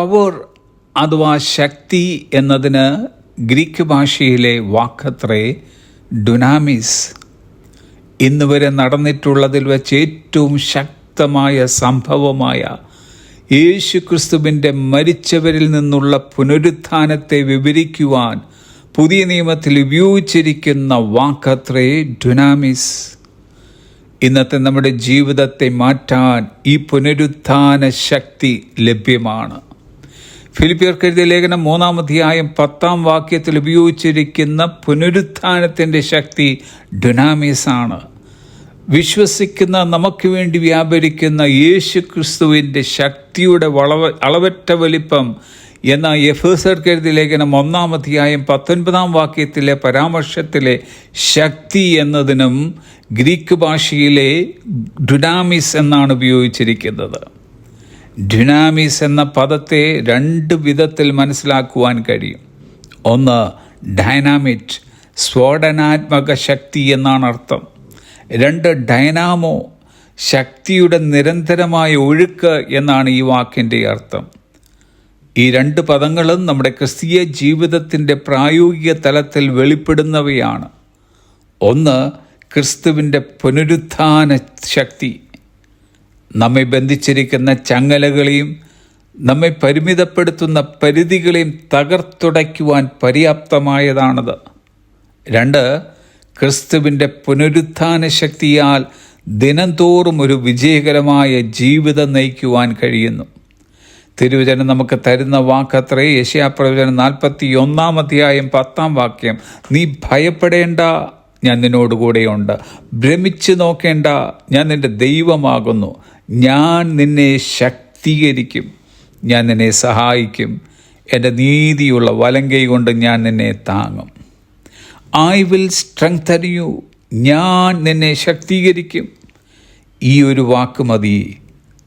Power അഥവാ ശക്തി എന്നതിന് Greek ഭാഷയിലെ വാക്കത്രേ ഡുനാമിസ്. ഇന്ന് വരെ നടന്നിട്ടുള്ളതിൽ വെച്ച് ഏറ്റവും ശക്തമായ സംഭവമായ യേശു ക്രിസ്തുവിന്റെ മരിച്ചവരിൽ നിന്നുള്ള പുനരുത്ഥാനത്തെ വിവരിക്കുവാൻ പുതിയ നിയമത്തിൽ ഉപയോഗിച്ചിരിക്കുന്ന വാക്കത്രേ ഡുനാമിസ്. ഇന്നത്തെ നമ്മുടെ ജീവിതത്തെ മാറ്റാൻ ഈ പുനരുത്ഥാന ശക്തി ലഭ്യമാണ്. ഫിലിപ്പിയർക്ക് എഴുതിയ ലേഖനം മൂന്നാം അധ്യായം പത്താം വാക്യത്തിൽ ഉപയോഗിച്ചിരിക്കുന്ന പുനരുത്ഥാനത്തിന്റെ ശക്തി ഡുനാമിസ് ആണ് വിശ്വസിക്കുന്ന നമുക്ക് വേണ്ടി വ്യാപരിക്കുന്ന യേശു ക്രിസ്തുവിന്റെ ശക്തിയുടെ വളവ അളവറ്റ വലിപ്പം എന്ന എഫേസർക്ക് എഴുതിയ ലേഖനം ഒന്നാം അധ്യായം പത്തൊൻപതാം വാക്യത്തിലെ പരാമർശത്തിലെ ശക്തി എന്നതിനും ഗ്രീക്ക് ഭാഷയിലെ ഡുനാമിസ് എന്നാണ് ഉപയോഗിച്ചിരിക്കുന്നത്. ഡുനാമിസ് എന്ന പദത്തെ രണ്ട് വിധത്തിൽ മനസ്സിലാക്കുവാൻ കഴിയും. ഒന്ന് ഡൈനാമിറ്റ് സ്ഫോടനാത്മക ശക്തി എന്നാണ് അർത്ഥം. രണ്ട് ഡൈനാമോ ശക്തിയുടെ നിരന്തരമായ ഒഴുക്ക് എന്നാണ് ഈ വാക്കിന്റെ അർത്ഥം. ഈ രണ്ട് പദങ്ങളും നമ്മുടെ ക്രിസ്തീയ ജീവിതത്തിന്റെ പ്രായോഗിക തലത്തിൽ വെളിപ്പെടുന്നവയാണ്. ഒന്ന് ക്രിസ്തുവിന്റെ പുനരുത്ഥാന ശക്തി. നമ്മെ ബന്ധിച്ചിരിക്കുന്ന ചങ്ങലകളെയും നമ്മെ പരിമിതപ്പെടുത്തുന്ന പരിധികളെയും തകർത്തുടയ്ക്കുവാൻ പര്യാപ്തമായതാണത്. രണ്ട് ക്രിസ്തുവിന്റെ പുനരുത്ഥാന ശക്തിയാൽ ദിനംതോറും ഒരു വിജയകരമായ ജീവിതം നയിക്കുവാൻ കഴിയുന്നു. തിരുവചനം നമുക്ക് തരുന്ന വാക്കത്രേ യശയാപ്രവചനം നാൽപ്പത്തി ഒന്നാം അധ്യായം പത്താം വാക്യം. നീ ഭയപ്പെടേണ്ട ഞാൻ നിന്നോടുകൂടെയുണ്ട്. ഭ്രമിച്ചു നോക്കേണ്ട ഞാൻ നിന്റെ ദൈവമാകുന്നു. ഞാൻ നിന്നെ ശക്തീകരിക്കും. ഞാൻ നിന്നെ സഹായിക്കും. എന്റെ നീതിയുള്ള വലങ്കൈ കൊണ്ട് ഞാൻ നിന്നെ താങ്ങും. ഐ വിൽ സ്ട്രെങ്തൻ യു ഞാൻ നിന്നെ ശക്തീകരിക്കും. ഈ ഒരു വാക്ക് മതി.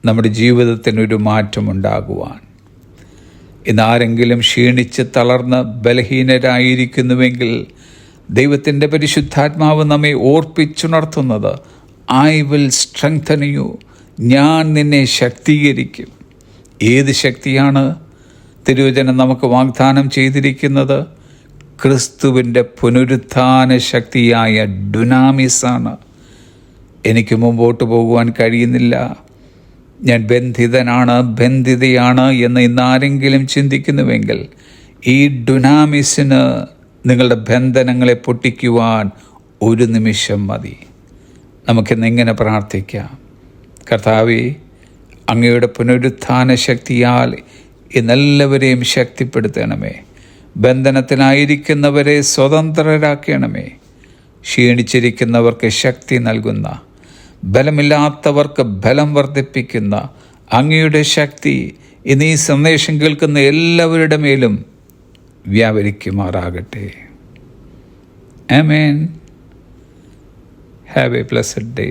നമ്മുടെ ജീവിതത്തിനൊരു മാറ്റമുണ്ടാകുവാൻ ഇന്നാരെങ്കിലും ക്ഷീണിച്ച് തളർന്ന് ബലഹീനരായിരിക്കുന്നുവെങ്കിൽ ദൈവത്തിന്റെ പരിശുദ്ധാത്മാവ് നമ്മെ ഓർപ്പിച്ചുണർത്തുന്നത്. ഐ വിൽ സ്ട്രെങ്തൻ യു ഞാൻ നിന്നെ ശക്തീകരിക്കും. ഏത് ശക്തിയാണ് തിരുവചനം നമുക്ക് വാഗ്ദാനം ചെയ്തിരിക്കുന്നത്? ക്രിസ്തുവിന്റെ പുനരുത്ഥാന ശക്തിയായ ഡുനാമിസാണ്. എനിക്ക് മുമ്പോട്ട് പോകുവാൻ കഴിയുന്നില്ല. ഞാൻ ബന്ധിതനാണ് ബന്ധിതയാണ് എന്ന് ഇന്നാരെങ്കിലും ചിന്തിക്കുന്നുവെങ്കിൽ ഈ ഡുനാമിസിന് നിങ്ങളുടെ ബന്ധനങ്ങളെ പൊട്ടിക്കുവാൻ ഒരു നിമിഷം മതി. നമുക്കിന്ന് ഇങ്ങനെ പ്രാർത്ഥിക്കാം? കർത്താവെ അങ്ങയുടെ പുനരുത്ഥാന ശക്തിയാൽ ഇന്നെല്ലാവരെയും ശക്തിപ്പെടുത്തണമേ. ബന്ധനത്തിനായിരിക്കുന്നവരെ സ്വതന്ത്രരാക്കണമേ. ക്ഷീണിച്ചിരിക്കുന്നവർക്ക് ശക്തി നൽകുന്ന ബലമില്ലാത്തവർക്ക് ബലം വർദ്ധിപ്പിക്കുന്ന അങ്ങയുടെ ശക്തി ഇന്ന് ഈ സന്ദേശം കേൾക്കുന്ന എല്ലാവരുടെ മേലും വ്യാപരിക്കുമാറാകട്ടെ. ആമേൻ ഹാവ് എ പ്ലസഡ് ഡേ